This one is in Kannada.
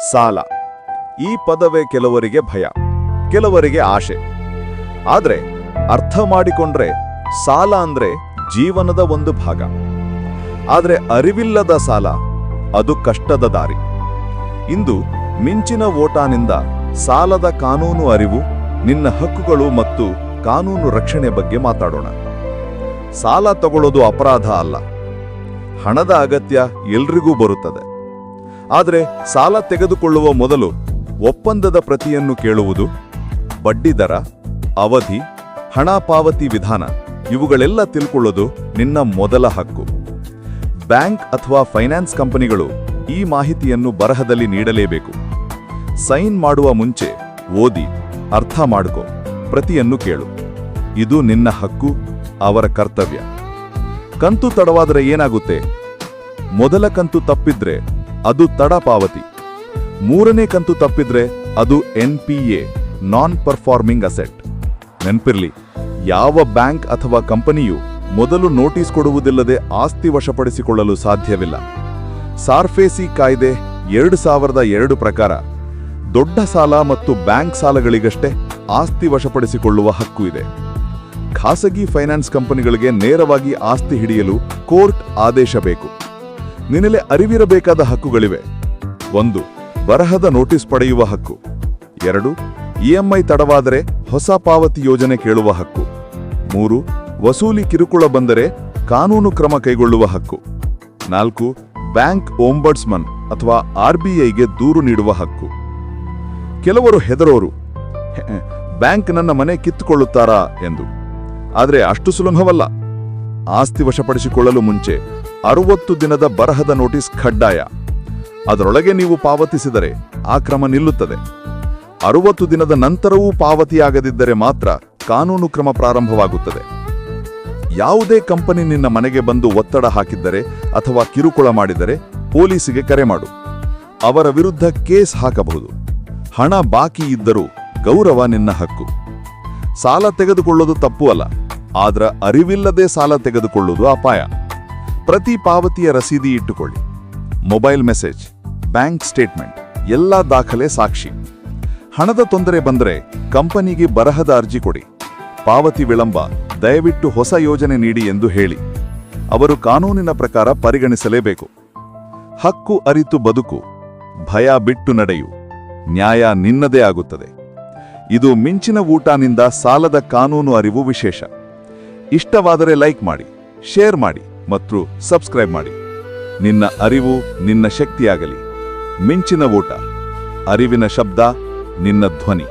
ಸಾಲ. ಈ ಪದವೇ ಕೆಲವರಿಗೆ ಭಯ, ಕೆಲವರಿಗೆ ಆಶೆ. ಆದರೆ ಅರ್ಥ ಮಾಡಿಕೊಂಡ್ರೆ ಸಾಲ ಅಂದ್ರೆ ಜೀವನದ ಒಂದು ಭಾಗ. ಆದರೆ ಅರಿವಿಲ್ಲದ ಸಾಲ, ಅದು ಕಷ್ಟದ ದಾರಿ. ಇಂದು ಮಿಂಚಿನ ಓಟಾನಿಂದ ಸಾಲದ ಕಾನೂನು ಅರಿವು, ನಿನ್ನ ಹಕ್ಕುಗಳು ಮತ್ತು ಕಾನೂನು ರಕ್ಷಣೆ ಬಗ್ಗೆ ಮಾತಾಡೋಣ. ಸಾಲ ತಗೊಳ್ಳೋದು ಅಪರಾಧ ಅಲ್ಲ. ಹಣದ ಅಗತ್ಯ ಎಲ್ರಿಗೂ ಬರುತ್ತದೆ. ಆದರೆ ಸಾಲ ತೆಗೆದುಕೊಳ್ಳುವ ಮೊದಲು ಒಪ್ಪಂದದ ಪ್ರತಿಯನ್ನು ಕೇಳುವುದು, ಬಡ್ಡಿ ದರ, ಅವಧಿ, ಹಣ ಪಾವತಿ ವಿಧಾನ ಇವುಗಳೆಲ್ಲ ತಿಳ್ಕೊಳ್ಳೋದು ನಿನ್ನ ಮೊದಲ ಹಕ್ಕು. ಬ್ಯಾಂಕ್ ಅಥವಾ ಫೈನಾನ್ಸ್ ಕಂಪನಿಗಳು ಈ ಮಾಹಿತಿಯನ್ನು ಬರಹದಲ್ಲಿ ನೀಡಲೇಬೇಕು. ಸೈನ್ ಮಾಡುವ ಮುಂಚೆ ಓದಿ, ಅರ್ಥ ಮಾಡ್ಕೋ, ಪ್ರತಿಯನ್ನು ಕೇಳು. ಇದು ನಿನ್ನ ಹಕ್ಕು, ಅವರ ಕರ್ತವ್ಯ. ಕಂತು ತಡವಾದರೆ ಏನಾಗುತ್ತೆ? ಮೊದಲ ಕಂತು ತಪ್ಪಿದ್ರೆ ಅದು ತಡ ಪಾವತಿ. ಮೂರನೇ ಕಂತು ತಪ್ಪಿದ್ರೆ ಅದು N P A non performing asset ನೆನ್ಪಿರ್ಲಿ, ಯಾವ ಬ್ಯಾಂಕ್ ಅಥವಾ ಕಂಪನಿಯು ಮೊದಲು ನೋಟಿಸ್ ಕೊಡುವುದಿಲ್ಲದೆ ಆಸ್ತಿ ವಶಪಡಿಸಿಕೊಳ್ಳಲು ಸಾಧ್ಯವಿಲ್ಲ. ಸಾರ್ಫೇಸಿ ಕಾಯ್ದೆ ಎರಡು ಸಾವಿರದ ಎರಡು ಪ್ರಕಾರ, ದೊಡ್ಡ ಸಾಲ ಮತ್ತು ಬ್ಯಾಂಕ್ ಸಾಲಗಳಿಗಷ್ಟೇ ಆಸ್ತಿ ವಶಪಡಿಸಿಕೊಳ್ಳುವ ಹಕ್ಕು ಇದೆ. ಖಾಸಗಿ ಫೈನಾನ್ಸ್ ಕಂಪನಿಗಳಿಗೆ ನೇರವಾಗಿ ಆಸ್ತಿ ಹಿಡಿಯಲು ಕೋರ್ಟ್ ಆದೇಶ ಬೇಕು. ನಿನ್ನೆಲೆ ಅರಿವಿರಬೇಕಾದ ಹಕ್ಕುಗಳಿವೆ. ಒಂದು, ಬರಹದ ನೋಟಿಸ್ ಪಡೆಯುವ ಹಕ್ಕು. ಎರಡು ಇಎಂಐ ತಡವಾದರೆ ಹೊಸ ಪಾವತಿ ಯೋಜನೆ ಕೇಳುವ ಹಕ್ಕು. ಮೂರು, ವಸೂಲಿ ಕಿರುಕುಳ ಬಂದರೆ ಕಾನೂನು ಕ್ರಮ ಕೈಗೊಳ್ಳುವ ಹಕ್ಕು. ನಾಲ್ಕು, ಬ್ಯಾಂಕ್ ಓಂಬಡ್ಸ್ಮನ್ ಅಥವಾ ಆರ್ಬಿಐಗೆ ದೂರು ನೀಡುವ ಹಕ್ಕು. ಕೆಲವರು ಹೆದರೋರು ಬ್ಯಾಂಕ್ ನನ್ನ ಮನೆ ಕಿತ್ತುಕೊಳ್ಳುತ್ತಾರಾ? ಎಂದು. ಆದರೆ ಅಷ್ಟು ಸುಲಭವಲ್ಲ. ಆಸ್ತಿ ವಶಪಡಿಸಿಕೊಳ್ಳಲು ಮುಂಚೆ ಅರುವತ್ತು ದಿನದ ಬರಹದ ನೋಟಿಸ್ ಕಡ್ಡಾಯ. ಅದರೊಳಗೆ ನೀವು ಪಾವತಿಸಿದರೆ ಆ ಕ್ರಮ ನಿಲ್ಲುತ್ತದೆ. ಅರುವತ್ತು ದಿನದ ನಂತರವೂ ಪಾವತಿಯಾಗದಿದ್ದರೆ ಮಾತ್ರ ಕಾನೂನು ಕ್ರಮ ಪ್ರಾರಂಭವಾಗುತ್ತದೆ. ಯಾವುದೇ ಕಂಪನಿ ನಿನ್ನ ಮನೆಗೆ ಬಂದು ಒತ್ತಡ ಹಾಕಿದ್ದರೆ ಅಥವಾ ಕಿರುಕುಳ ಮಾಡಿದರೆ ಪೊಲೀಸಿಗೆ ಕರೆ ಮಾಡು. ಅವರ ವಿರುದ್ಧ ಕೇಸ್ ಹಾಕಬಹುದು. ಹಣ ಬಾಕಿ ಇದ್ದರೂ ಗೌರವ ನಿನ್ನ ಹಕ್ಕು. ಸಾಲ ತೆಗೆದುಕೊಳ್ಳೋದು ತಪ್ಪು ಅಲ್ಲ. ಆದ್ರ ಅರಿವಿಲ್ಲದೆ ಸಾಲ ತೆಗೆದುಕೊಳ್ಳುವುದು ಅಪಾಯ. ಪ್ರತಿ ಪಾವತಿಯ ರಸೀದಿ ಇಟ್ಟುಕೊಳ್ಳಿ. ಮೊಬೈಲ್ ಮೆಸೇಜ್, ಬ್ಯಾಂಕ್ ಸ್ಟೇಟ್ಮೆಂಟ್, ಎಲ್ಲ ದಾಖಲೆ ಸಾಕ್ಷಿ. ಹಣದ ತೊಂದರೆ ಬಂದರೆ ಕಂಪನಿಗೆ ಬರಹದ ಅರ್ಜಿ ಕೊಡಿ. ಪಾವತಿ ವಿಳಂಬ, ದಯವಿಟ್ಟು ಹೊಸ ಯೋಜನೆ ನೀಡಿ ಎಂದು ಹೇಳಿ. ಅವರು ಕಾನೂನಿನ ಪ್ರಕಾರ ಪರಿಗಣಿಸಲೇಬೇಕು. ಹಕ್ಕು ಅರಿತು ಬದುಕು, ಭಯ ಬಿಟ್ಟು ನಡೆಯು. ನ್ಯಾಯ ನಿನ್ನದೇ ಆಗುತ್ತದೆ. ಇದು ಮಿಂಚಿನ ಊಟನಿಂದ ಸಾಲದ ಕಾನೂನು ಅರಿವು ವಿಶೇಷ. ಇಷ್ಟವಾದರೆ ಲೈಕ್ ಮಾಡಿ, ಶೇರ್ ಮಾಡಿ. ಮತ್ತು ಸಬ್ಸ್ಕ್ರೈಬ್ ಮಾಡಿ. ನಿನ್ನ ಅರಿವು ನಿನ್ನ ಶಕ್ತಿಯಾಗಲಿ. ಮಿಂಚಿನ ಓಟ. ಅರಿವಿನ ಶಬ್ದ ನಿನ್ನ ಧ್ವನಿ.